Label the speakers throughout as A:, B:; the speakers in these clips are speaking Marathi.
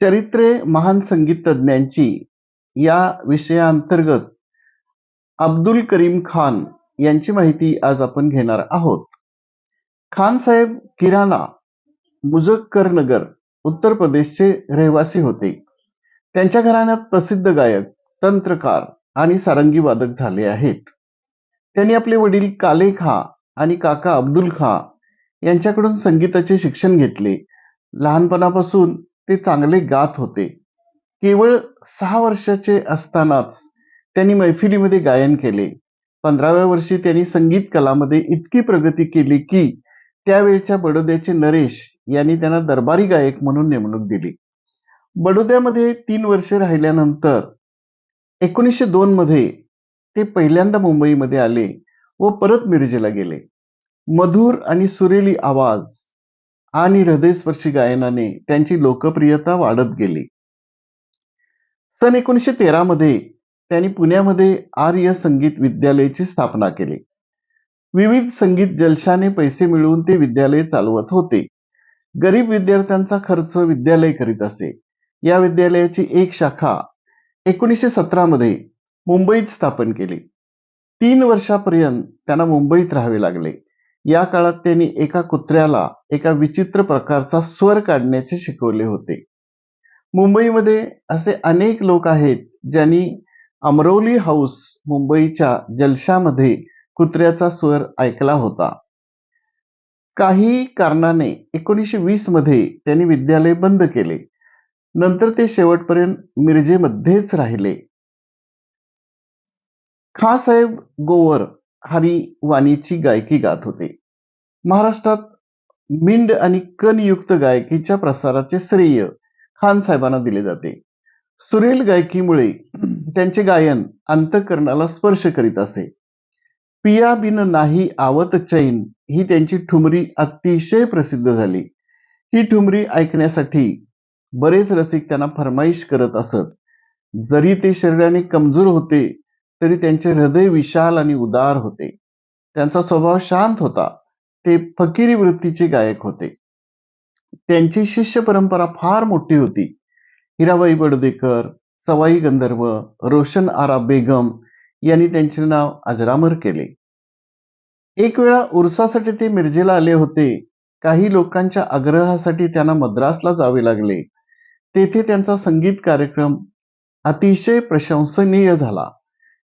A: चरित्रे महान संगीत तज्ञांची या विषयाअंतर्गत अब्दुल करीम खान यांची माहिती आज आपण घेणार आहोत. खान साहेब किराणा मुजक्करनगर उत्तर प्रदेशचे रहिवासी होते. त्यांच्या घराण्यात प्रसिद्ध गायक तंत्रकार आणि सारंगी वादक झाले आहेत. त्यांनी आपले वडील काले खा आणि काका अब्दुल खा यांच्याकडून संगीताचे शिक्षण घेतले. लहानपणापासून ते चांगले गात होते. केवळ सहा वर्षाचे असतानाच त्यांनी मैफिलीमध्ये गायन केले. पंधराव्या वर्षी त्यांनी संगीत कलामध्ये इतकी प्रगती केली की त्यावेळच्या बडोद्याचे नरेश यांनी त्यांना दरबारी गायक म्हणून नेमणूक दिली. बडोद्यामध्ये तीन वर्षे राहिल्यानंतर एकोणीसशे दोन मध्ये ते पहिल्यांदा मुंबईमध्ये आले व परत मिरजेला गेले. मधुर आणि सुरेली आवाज आणि हृदयस्पर्शी गायनाने त्यांची लोकप्रियता वाढत गेली. सन एकोणीसशे तेरा मध्ये त्यांनी पुण्यामध्ये आर्य संगीत विद्यालयाची स्थापना केली. विविध संगीत जलशाने पैसे मिळवून ते विद्यालय चालवत होते. गरीब विद्यार्थ्यांचा खर्च विद्यालय करीत असे. या विद्यालयाची एक शाखा एकोणीसशे सतरा मध्ये मुंबईत स्थापन केली. तीन वर्षापर्यंत त्यांना मुंबईत राहावे लागले. या काळात त्यांनी एका कुत्र्याला एका विचित्र प्रकारचा स्वर काढण्याचे शिकवले होते. मुंबईमध्ये असे अनेक लोक आहेत ज्यांनी अमरोली हाऊस मुंबईच्या जलशामध्ये कुत्र्याचा स्वर ऐकला होता. काही कारणाने एकोणीसशे वीसमध्ये त्यांनी विद्यालय बंद केले. नंतर ते शेवटपर्यंत मिरजेमध्येच राहिले. खासाहेब गोवर हरी वाणीची गायकी गात होते. महाराष्ट्रात मिंड आणि कनयुक्त गायकीच्या प्रसाराचे श्रेय खान साहेबांना दिले जाते. सुरेल गायकीमुळे त्यांचे गायन अंतकरणाला स्पर्श करीत असे. पिया बिन नाही आवत चैन ही त्यांची ठुमरी अतिशय प्रसिद्ध झाली. ही ठुमरी ऐकण्यासाठी बरेच रसिक त्यांना फरमाईश करत असत. जरी ते शरीराने कमजोर होते तरी त्यांचे हृदय विशाल आणि उदार होते. त्यांचा स्वभाव शांत होता. ते फकीरी वृत्तीचे गायक होते. त्यांची शिष्य परंपरा फार मोठी होती. हिराबाई बडोदेकर सवाई गंधर्व रोशन आरा बेगम यांनी त्यांचे नाव अजरामर केले. एक वेळा उर्सासाठी ते मिरजेला आले होते. काही लोकांच्या आग्रहासाठी त्यांना मद्रासला जावे लागले. तेथे त्यांचा संगीत कार्यक्रम अतिशय प्रशंसनीय झाला.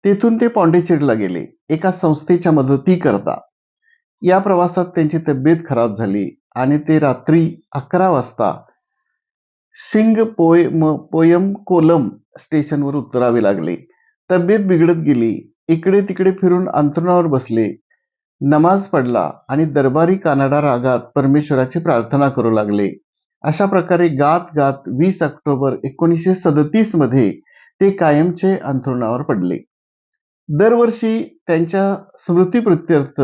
A: तेथून ते पॉंडिचेरीला गेले. एका संस्थेच्या मदती करता. या प्रवासात त्यांची तब्येत खराब झाली आणि ते रात्री अकरा वाजता शिंग पोयम पोयम कोलम स्टेशनवर उतरावे लागले. तब्येत बिघडत गेली. इकडे तिकडे फिरून अंतरुणावर बसले. नमाज पडला आणि दरबारी कानाडा रागात परमेश्वराची प्रार्थना करू लागले. अशा प्रकारे गात गात वीस ऑक्टोबर एकोणीसशे सदतीसमध्ये ते कायमचे अंथरुणावर पडले. दरवर्षी त्यांच्या स्मृतीप्रित्यर्थ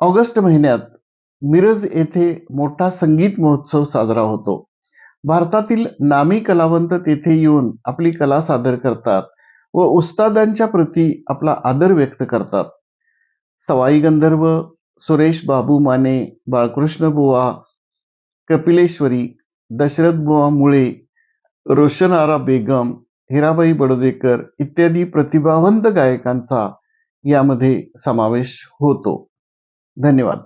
A: ऑगस्ट महिन्यात मिरज येथे मोठा संगीत महोत्सव साजरा होतो. भारतातील नामी कलावंत तेथे येऊन आपली कला सादर करतात व उस्तादांच्या प्रती आपला आदर व्यक्त करतात. सवाई गंधर्व सुरेश बाबू माने बाळकृष्ण बुवा कपिलेश्वरी दशरथ बुवा मुळे रोशन आरा बेगम हिराबाई बडोदेकर इत्यादी प्रतिभावंत गायकांचा यामध्ये समावेश होतो. धन्यवाद.